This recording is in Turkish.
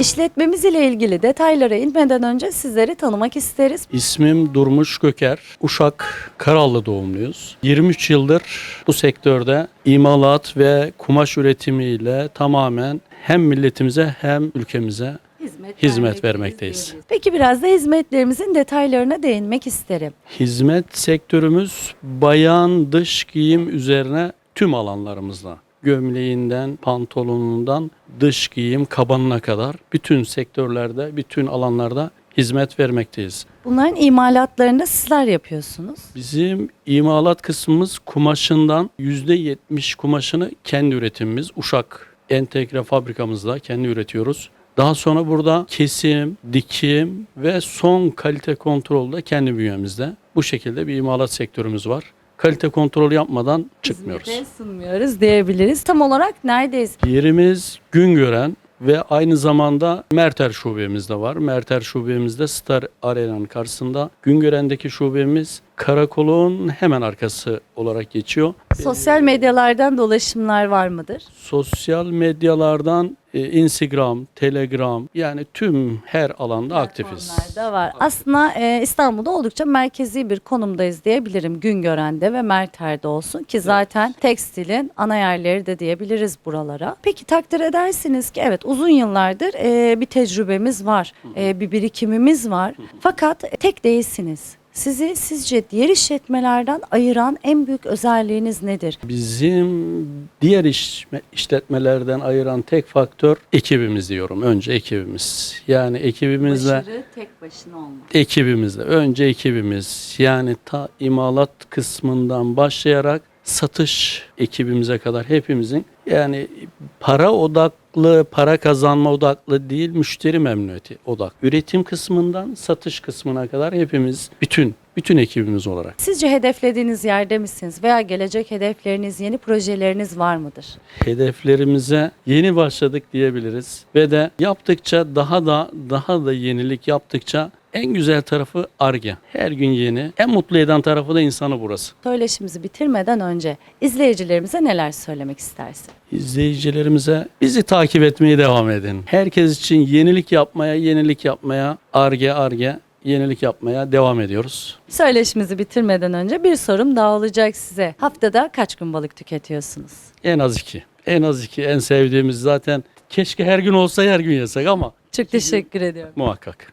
İşletmemiz ile ilgili detaylara inmeden önce sizleri tanımak isteriz. İsmim Durmuş Göker. Uşak Karallı doğumluyuz. 23 yıldır bu sektörde imalat ve kumaş üretimiyle tamamen hem milletimize hem ülkemize Hizmet, Hizmet vermekteyiz. Peki biraz da hizmetlerimizin detaylarına değinmek isterim. hizmet sektörümüz bayan dış giyim üzerine tüm alanlarımızda gömleğinden, pantolonundan dış giyim kabanına kadar bütün sektörlerde, bütün alanlarda hizmet vermekteyiz. Bunların imalatlarını sizler yapıyorsunuz. Bizim imalat kısmımız kumaşından %70 kumaşını kendi üretimimiz Uşak entegre fabrikamızda kendi üretiyoruz. Daha sonra burada kesim, dikim ve son kalite kontrol da kendi bünyemizde. Bu şekilde bir imalat sektörümüz var. Kalite kontrolü yapmadan çıkmıyoruz. Hizmete sunmuyoruz diyebiliriz. Tam olarak neredeyiz? Yerimiz Güngören ve aynı zamanda Merter şubemiz de var. Merter şubemizde Star Arena'nın karşısında. Güngören'deki şubemiz karakolun hemen arkası olarak geçiyor. Sosyal medyalardan dolaşımlar var mıdır? Sosyal medyalardan e, Instagram, Telegram yani tüm her alanda aktifiz. Platformlarda var. Aslında e, İstanbul'da oldukça merkezi bir konumdayız diyebilirim. Güngören'de ve Merter'de olsun ki zaten tekstilin ana yerleri de diyebiliriz buralara. Peki takdir edersiniz ki evet uzun yıllardır e, bir tecrübemiz var, e, bir birikimimiz var. Fakat tek değilsiniz. Sizi sizce diğer işletmelerden ayıran en büyük özelliğiniz nedir? Bizim diğer iş, işletmelerden ayıran tek faktör ekibimiz diyorum. Önce ekibimiz. Yani ekibimizle Başarı tek başına olmak. ekibimizle önce ekibimiz yani ta imalat kısmından başlayarak satış ekibimize kadar hepimizin yani para odaklı, para kazanma odaklı değil, müşteri memnuniyeti odak. Üretim kısmından satış kısmına kadar hepimiz bütün bütün ekibimiz olarak Sizce hedeflediğiniz yerde misiniz veya gelecek hedefleriniz, yeni projeleriniz var mıdır? hedeflerimize yeni başladık diyebiliriz ve de yaptıkça daha da daha da yenilik yaptıkça en güzel tarafı Arge. Her gün yeni. En mutlu eden tarafı da insanı burası. Söyleşimizi bitirmeden önce izleyicilerimize neler söylemek istersin? İzleyicilerimize bizi takip etmeye devam edin. Herkes için yenilik yapmaya, yenilik yapmaya, arge arge yenilik yapmaya devam ediyoruz. Söyleşimizi bitirmeden önce bir sorum daha olacak size. Haftada kaç gün balık tüketiyorsunuz? En az iki. En az iki. En sevdiğimiz zaten keşke her gün olsa her gün yesek ama Çok teşekkür ediyorum. muhakkak.